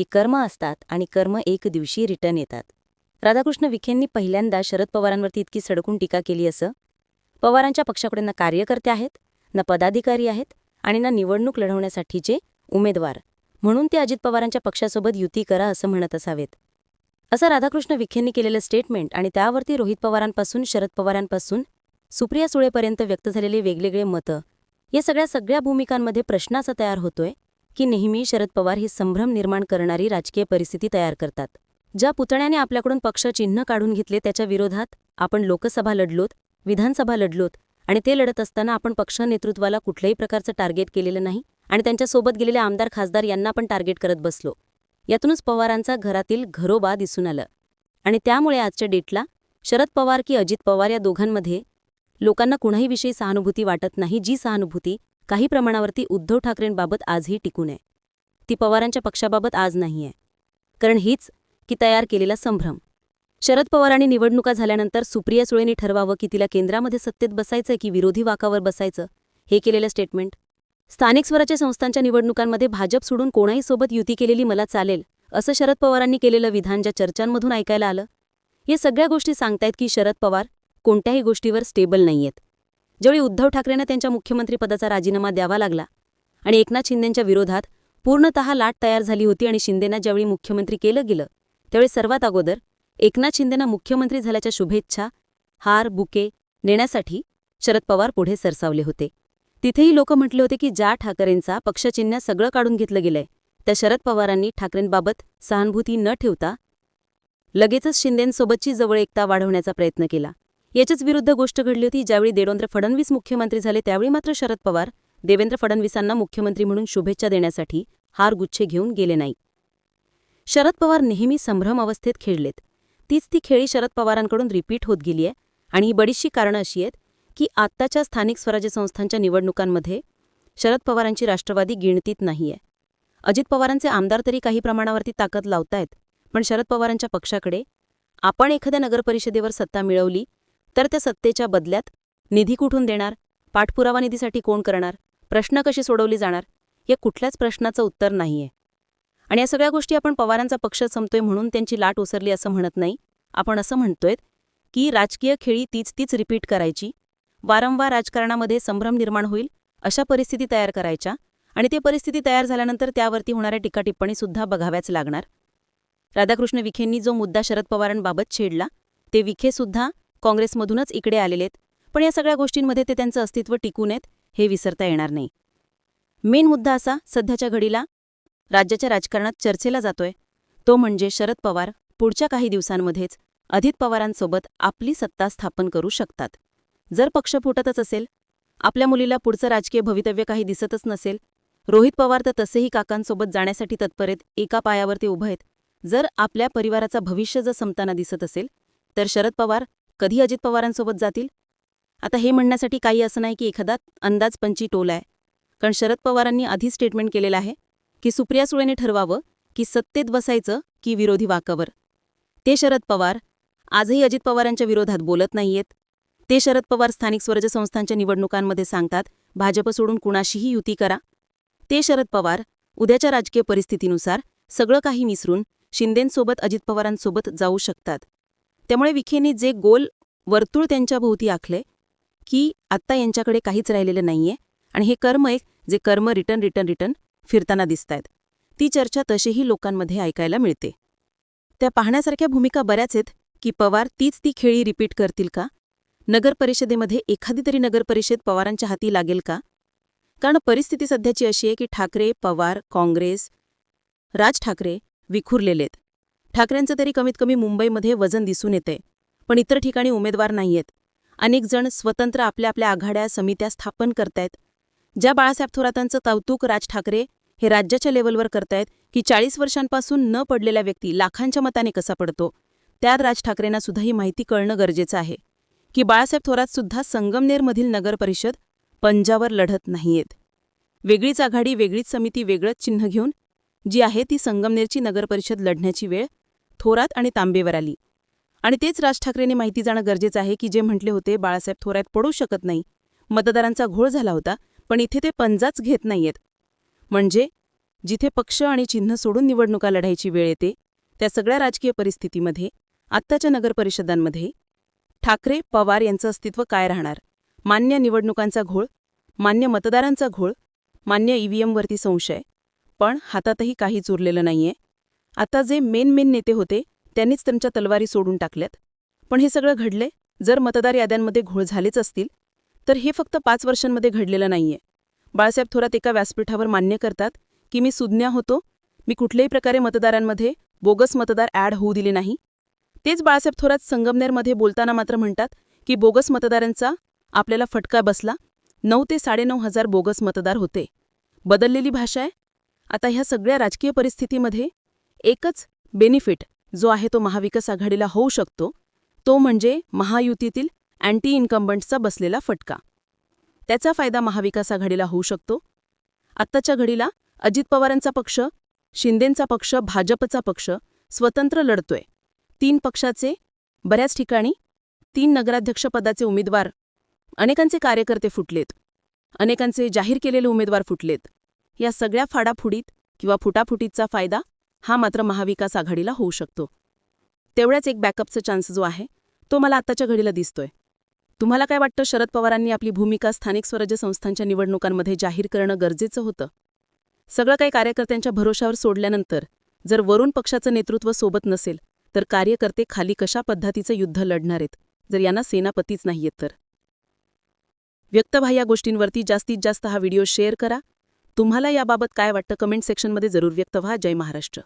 ही कर्म असतात आणि कर्म एक दिवशी रिटर्न येतात. राधाकृष्ण विखेंनी पहिल्यांदा शरद पवारांवरती इतकी सडकून टीका केली असं? पवारांच्या पक्षाकडे ना कार्यकर्ते आहेत ना पदाधिकारी आहेत आणि ना निवडणूक लढवण्यासाठीचे उमेदवार. म्हणून ते अजित पवारांच्या पक्षासोबत युती करा असं म्हणत असावेत. असं राधाकृष्ण विखेंनी केलेलं स्टेटमेंट आणि त्यावरती रोहित पवारांपासून शरद पवारांपासून सुप्रिया सुळेपर्यंत व्यक्त झालेले वेगवेगळे मतं या सगळ्या सगळ्या भूमिकांमध्ये प्रश्न असा तयार होतोय? की नेहमी शरद पवार हे संभ्रम निर्माण करणारी राजकीय परिस्थिती तयार करतात. ज्या पुतण्याने आपल्याकडून पक्ष चिन्ह काढून घेतले त्याच्या विरोधात आपण लोकसभा लढलोत विधानसभा लढलोत आणि ते लढत असताना आपण पक्ष नेतृत्वाला कुठल्याही प्रकारचं टार्गेट केलेलं नाही आणि त्यांच्यासोबत गेलेले आमदार खासदार यांना पण टार्गेट करत बसलो. यातूनच पवारांचा घरातील घरोबा दिसून आलं. आणि त्यामुळे आजच्या डेटला शरद पवार की अजित पवार या दोघांमध्ये लोकांना कुणाही विषयी सहानुभूती वाटत नाही जी सहानुभूती काही प्रमाणावरती उद्धव ठाकरेंबाबत आजही टिकून आहे ती पवारांच्या पक्षाबाबत आज नाही आहे कारण हीच की तयार केलेला संभ्रम. शरद पवारांनी निवडणुका झाल्यानंतर सुप्रिया सुळेंनी ठरवावं की तिला केंद्रामध्ये सत्तेत बसायचं की विरोधी वाकावर बसायचं? हे केलेलं स्टेटमेंट? स्थानिक स्वराज्य संस्थांच्या निवडणुकांमध्ये भाजप सोडून कोणाही सोबत युती केलेली मला चालेल असं शरद पवारांनी केलेलं विधान ज्या चर्चांमधून ऐकायला आलं? या सगळ्या गोष्टी सांगतायत की शरद पवार कोणत्याही गोष्टीवर स्टेबल नाहीयेत. ज्यावेळी उद्धव ठाकरेंना त्यांच्या मुख्यमंत्रीपदाचा राजीनामा द्यावा लागला आणि एकनाथ शिंदेंच्या विरोधात पूर्णतः लाट तयार झाली होती आणि शिंदेना ज्यावेळी मुख्यमंत्री केलं गेलं त्यावेळी सर्वात अगोदर एकनाथ शिंदेना मुख्यमंत्री झाल्याच्या शुभेच्छा हार बुके नेण्यासाठी शरद पवार पुढे सरसावले होते. तिथेही लोक म्हटले होते की ज्या ठाकरेंचा पक्षचिन्ह सगळं काढून घेतलं गेलंय त्या शरद पवारांनी ठाकरेंबाबत सहानुभूती न ठेवता लगेचच शिंदेंसोबतची जवळ एकता वाढवण्याचा प्रयत्न केला. याच्याच विरुद्ध गोष्ट घडली होती. ज्यावेळी देवेंद्र फडणवीस मुख्यमंत्री झाले त्यावेळी मात्र शरद पवार देवेंद्र फडणवीसांना मुख्यमंत्री म्हणून शुभेच्छा देण्यासाठी हार गुच्छे घेऊन गेले नाही. शरद पवार नेहमी संभ्रम अवस्थेत खेळलेत. तीच ती खेळी शरद पवारांकडून रिपीट होत गेली आहे. आणि ही बडीचशी कारणं अशी आहेत की आत्ताच्या स्थानिक स्वराज्य संस्थांच्या निवडणुकांमध्ये शरद पवारांची राष्ट्रवादी गिणतीत नाहीये अजित पवारांचे आमदार तरी काही प्रमाणावरती ताकद लावतायत पण शरद पवारांच्या पक्षाकडे आपण एखाद्या नगरपरिषदेवर सत्ता मिळवली तर त्या सत्तेच्या बदल्यात निधी कुठून देणार? पाठपुरावा निधीसाठी कोण करणार? प्रश्न कशी सोडवली जाणार? या कुठल्याच प्रश्नाचं उत्तर नाहीये. आणि या सगळ्या गोष्टी आपण पवारांचा पक्ष संपतोय म्हणून त्यांची लाट ओसरली असं म्हणत नाही. आपण असं म्हणतोय की राजकीय खेळी तीच तीच रिपीट करायची. वारंवार राजकारणामध्ये संभ्रम निर्माण होईल अशा परिस्थिती तयार करायच्या आणि ते परिस्थिती तयार झाल्यानंतर त्यावरती होणाऱ्या टीकाटिप्पणीसुद्धा बघाव्याच लागणार. राधाकृष्ण विखेंनी जो मुद्दा शरद पवारांबाबत छेडला ते विखेसुद्धा काँग्रेसमधूनच इकडे आलेलेत पण या सगळ्या गोष्टींमध्ये ते त्यांचं अस्तित्व टिकून आहेत हे विसरता येणार नाही. मेन मुद्दा असा सध्याच्या घडीला राज्याच्या राजकारणात चर्चेला जातोय. तो म्हणजे शरद पवार पुढच्या काही दिवसांमध्येच अजित पवारांसोबत आपली सत्ता स्थापन करू शकतात. जर पक्ष फुटतच असेल आपल्या मुलीला पुढचं राजकीय भवितव्य काही दिसतच नसेल रोहित पवार तर तसेही काकांसोबत जाण्यासाठी तत्पर आहेत एका पायावरती उभं आहेत. जर आपल्या परिवाराचा भविष्य जर संपताना दिसत असेल तर शरद पवार कधी अजित पवारांसोबत जातील? आता हे म्हणण्यासाठी काही असं नाही की एखादा अंदाज पंची टोल आहे. कारण शरद पवारांनी आधी स्टेटमेंट केलेलं आहे की सुप्रिया सुळेने ठरवावं की सत्तेत बसायचं की विरोधी वाकावर. ते शरद पवार आजही अजित पवारांच्या विरोधात बोलत नाहीयेत. ते शरद पवार स्थानिक स्वराज्य संस्थांच्या निवडणुकांमध्ये सांगतात भाजप सोडून कुणाशीही युती करा. ते शरद पवार उद्याच्या राजकीय परिस्थितीनुसार सगळं काही मिसरून शिंदेंसोबत अजित पवारांसोबत जाऊ शकतात. त्यामुळे विखेने जे गोल वर्तुळ त्यांच्याभोवती आखले की आत्ता यांच्याकडे काहीच राहिलेलं नाहीये आणि हे कर्म एक जे कर्म रिटर्न रिटर्न रिटर्न फिरताना दिसतायत. ती चर्चा तशीही लोकांमध्ये ऐकायला मिळते. त्या पाहण्यासारख्या भूमिका बऱ्याच आहेत की पवार तीच ती खेळी रिपीट करतील का? नगरपरिषदेमध्ये एखादी तरी नगरपरिषद पवारांच्या हाती लागेल का? कारण परिस्थिती सध्याची अशी आहे की ठाकरे पवार काँग्रेस राज ठाकरे विखुरलेलेत ठाकरेंचं तरी कमीत कमी मुंबईमध्ये वजन दिसून येते पण इतर ठिकाणी उमेदवार नाहीयेत. अनेक जण स्वतंत्र आपल्या आपल्या आघाड्या समित्या स्थापन करतायत. ज्या बाळासाहेब थोरातांचं कौतुक राज ठाकरे हे राज्याच्या लेवलवर करतायत की चाळीस वर्षांपासून न पडलेला व्यक्ती लाखांच्या मताने कसा पडतो त्यात राज ठाकरेंना सुद्धा ही माहिती कळणं गरजेचं आहे की बाळासाहेब थोरात सुद्धा संगमनेरमधील नगरपरिषद पंजावर लढत नाहीयेत. वेगळीच आघाडी वेगळीच समिती वेगळंच चिन्ह घेऊन जी आहे ती संगमनेरची नगरपरिषद लढण्याची वेळ थोरात आणि तांबेवर आली. आणि तेच राज ठाकरेंनी माहिती जाणं गरजेचं आहे की जे म्हटले होते बाळासाहेब थोरात पडू शकत नाही. मतदारांचा घोळ झाला होता पण इथे ते पंजाच घेत नाहीयेत. म्हणजे जिथे पक्ष आणि चिन्ह सोडून निवडणुका लढायची वेळ येते त्या सगळ्या राजकीय परिस्थितीमध्ये आत्ताच्या नगरपरिषदांमध्ये ठाकरे पवार यांचं अस्तित्व काय राहणार? मान्य निवडणुकांचा घोळ मान्य मतदारांचा घोळ मान्य ईव्हीएमवरती संशय पण हातातही काहीच उरलेलं नाहीये. आता जे मेन मेन नेते होते त्यांनीच त्यांच्या तलवारी सोडून टाकल्यात. पण हे सगळं घडले जर मतदार याद्यांमध्ये घोळ झालेच असतील तर हे फक्त पाच वर्षांमध्ये घडलेलं नाहीये. बाळासाहेब थोरात एका व्यासपीठावर मान्य करतात की मी सुज्ञा होतो मी कुठल्याही प्रकारे मतदारांमध्ये बोगस मतदार ॲड होऊ दिले नाही. तेच बाळासाहेब थोरात संगमनेरमध्ये बोलताना मात्र म्हणतात की बोगस मतदारांचा आपल्याला फटका बसला नऊ ते साडेनऊ हजार बोगस मतदार होते. बदललेली भाषा आहे. आता ह्या सगळ्या राजकीय परिस्थितीमध्ये एकच बेनिफिट जो आहे तो महाविकास आघाडीला होऊ शकतो तो म्हणजे महायुतीतील अँटी इन्कम्बंटचा बसलेला फटका. त्याचा फायदा महाविकास आघाडीला होऊ शकतो. आत्ताच्या घडीला अजित पवारांचा पक्ष शिंदेंचा पक्ष भाजपचा पक्ष स्वतंत्र लढतोय. तीन पक्षाचे बऱ्याच ठिकाणी तीन नगराध्यक्षपदाचे उमेदवार अनेकांचे कार्यकर्ते फुटलेत. अनेकांचे जाहीर केलेले उमेदवार फुटलेत. या सगळ्या फाडाफुडीत किंवा फुटाफुटीचा फायदा हा मात्र महाविकास आघाडीला होऊ शकतो. तेवढ्याच एक बॅकअपचा चान्स जो आहे तो मला आत्ताच्या घडीला दिसतोय. तुम्हाला काय वाटतं शरद पवारांनी आपली भूमिका स्थानिक स्वराज्य संस्थांच्या निवडणुकांमध्ये जाहीर करणं गरजेचं होतं? सगळं काही कार्यकर्त्यांच्या भरोशावर सोडल्यानंतर जर वरून पक्षाचं नेतृत्व सोबत नसेल तर कार्यकर्ते खाली कशा पद्धतीचं युद्ध लढणार आहेत? जर यांना सेनापतीच नाहीयेत तर? व्यक्त व्हा या गोष्टींवरती जास्तीत जास्त हा व्हिडिओ शेअर करा तुम्हाला याबाबत काय वाटतं कमेंट सेक्शनमध्ये जरूर व्यक्त व्हा. जय महाराष्ट्र.